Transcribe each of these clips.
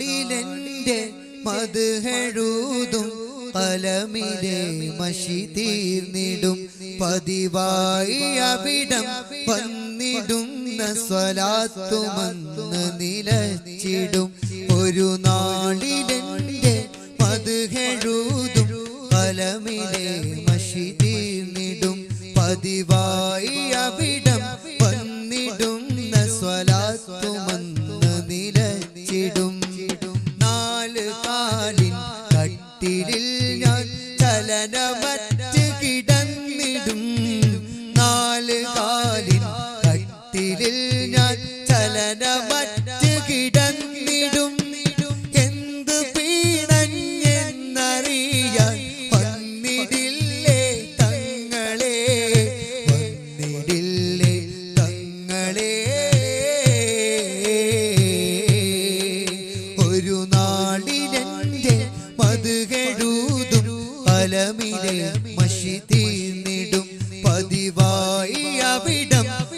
നാളിലെന്റെ മതുഹഴുതും കലമിലെ മഷി തീർന്നിടും പതിവായി അവിടം വന്നിടുന്ന സ്വലാത്തുമെന്ന് നിലച്ചിടും. ഒരു നാളിലെന്റെ ഞാൻ ചലനമറ്റ് കിടന്നിടും. നാല് കാലിൽ കട്ടിലിൽ ഞാൻ ചലനമറ്റ് കിടന്നിടും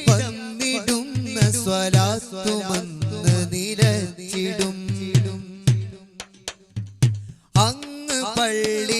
വന്നിടുന്ന നിലച്ചിടും. അങ്ങ് പള്ളിക്കാട്ടിൽ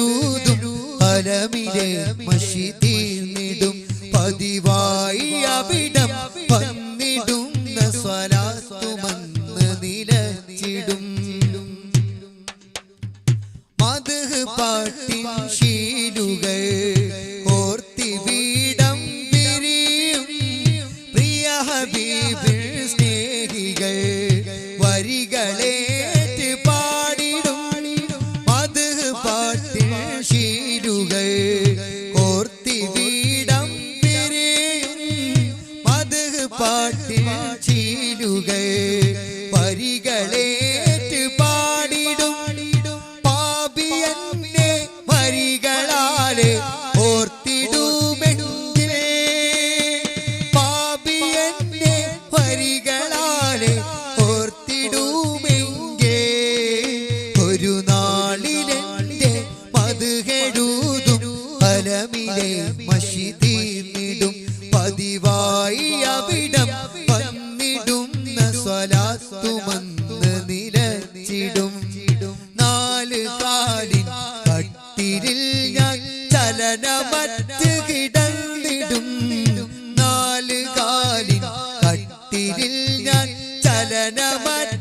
അലമിലെ മഷി തീർന്നിടും പതിവായി അവിടം വന്നിടുന്ന സ്വരാസ്തുമെന്ന് നിലച്ചിടും. മധു പാട്ടിൻ ശീലുകൾ വീടം പിരിയും മധു പാട്ടിൽ ശീലുകൾ വരികളേറ്റ് അവിടം വന്നിടുന്ന സ്വലാത്തുമന്ന് നിലച്ചിടും. നാല് കാലിൻ കട്ടിരിൽ ഞാൻ ചലനമറ്റ് കിടന്നിടും. നാല് കാലിൻ കട്ടിരിൽ ഞാൻ ചലനമറ്റ്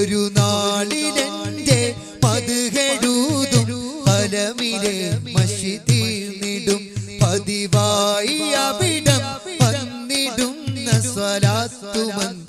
ഒരു നാളിലെ മതുകെടൂതും കലമിലെ മഷി തീർന്നിടും പതിവായി അവിടം വന്നിടും സ്വലാത്തുമന്ത